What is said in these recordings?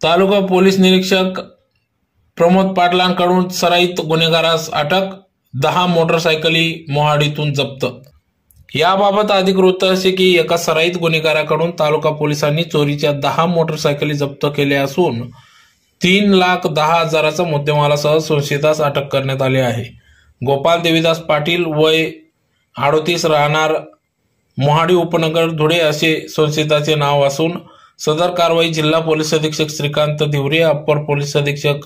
तालुका police निरीक्षक प्रमोद पाटलांकडून सराईत गुन्हेगारास अटक दहा मोटरसायकली मोहाडीतून जप्त. याबाबत अधिक वृत्त असे की एका सराईत गुन्हेगाराकडून तालुका पोलिसांनी चोरीच्या दहा मोटरसायकली जप्त केल्या असून तीन लाख दहा हजाराचा मुद्देमालासह संशयितास अटक करण्यात आली आहे. गोपाल देवीदास पाटील वय अडोतीस राहणार मोहाडी उपनगर धुळे असे संशयिताचे नाव असून सदर कारवाई जिल्हा पोलीस अधीक्षक श्रीकांत दिवरे अप्पर पोलीस अधीक्षक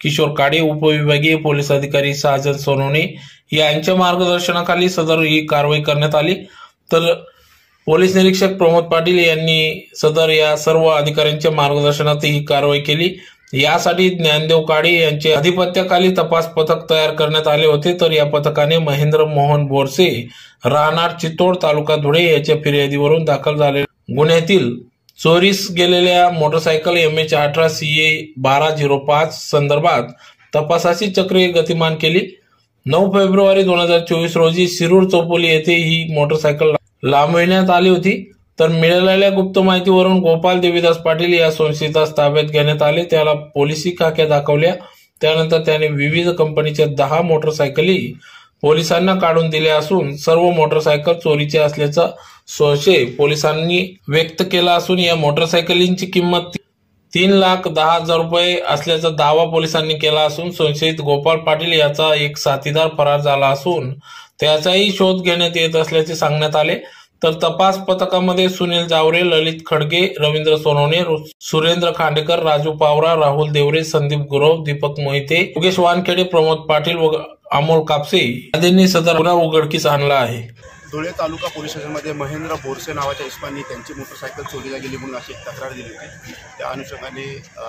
किशोर काडे उपविभागीय पोलीस अधिकारी साजन सोनवणे यांच्या मार्गदर्शनाखाली सदर ही कारवाई करण्यात आली. तर पोलीस निरीक्षक प्रमोद पाटील यांनी सदर या सर्व अधिकाऱ्यांच्या मार्गदर्शनात ही कारवाई केली. यासाठी ज्ञानदेव काळे यांचे अधिपत्याखाली तपास पथक तयार करण्यात आले होते. तर या पथकाने महेंद्र मोहन बोरसे राहणार चितोड तालुका धुळे याच्या फिर्यादीवरून दाखल झालेल्या गुन्ह्यातील चोरीस गेलेल्या मोटरसायकल एम एच अठरा सी ए बारा झिरो पाच संदर्भात तपासाची चक्रे गतिमान केली. नऊ फेब्रुवारी दोन हजार चोवीस रोजी शिरूर चौपोली येथे ही मोटरसायकल लांबविण्यात आली होती. तर मिळालेल्या गुप्त माहितीवरून गोपाल देवीदास पाटील या संशयितास ताब्यात घेण्यात आले. त्याला पोलिसी खाक्या दाखवल्या. त्यानंतर त्याने विविध कंपनीच्या दहा मोटरसायकली पोलिसांना काढून दिले असून सर्व मोटरसायकल चोरीचे असल्याचा संशय पोलिसांनी व्यक्त केला असून या मोटरसायकलींची किंमत तीन लाख दहा हजार रुपये असल्याचा दावा पोलिसांनी केला असून संशयित गोपाळ पाटील याचा एक साथीदार फरार झाला असून त्याचाही शोध घेण्यात येत असल्याचे सांगण्यात आले. तर तपास पथकामध्ये सुनील जावरे ललित खडगे रवींद्र सोनवणे सुरेंद्र खांडेकर राजू पावरा राहुल देवरे संदीप गुरव दीपक मोहिते योगेश वानखेडे प्रमोद पाटील व अमोल कापसे आदींनी सदर गुन्हा उघडकीस आणला आहे. धुळे तालुका पोलीस स्टेशनमध्ये महेंद्र बोरसे नावाच्या इस्मानी त्यांची मोटरसायकल चोरीला गेली म्हणून अशी एक तक्रार दिली होती. त्या अनुषंगाने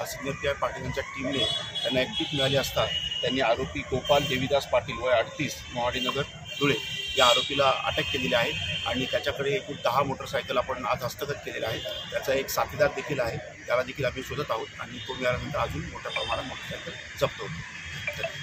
सिनियर पी आय पाटील यांच्या टीमने त्यांना एक टीप मिळाली असता त्यांनी आरोपी गोपाल देवीदास पाटील वय अडतीस मोहाडीनगर धुळे. या आरोपीला अटक केलेली आहे आणि त्याच्याकडे एकूण दहा मोटरसायकल आपण आज हस्तगत केलेला आहे त्याचा एक साथीदार देखील आहे. त्याला देखील आम्ही शोधत आहोत आणि तो मिळाल्यानंतर अजून मोठ्या प्रमाणात मोटरसायकल जप्त होतो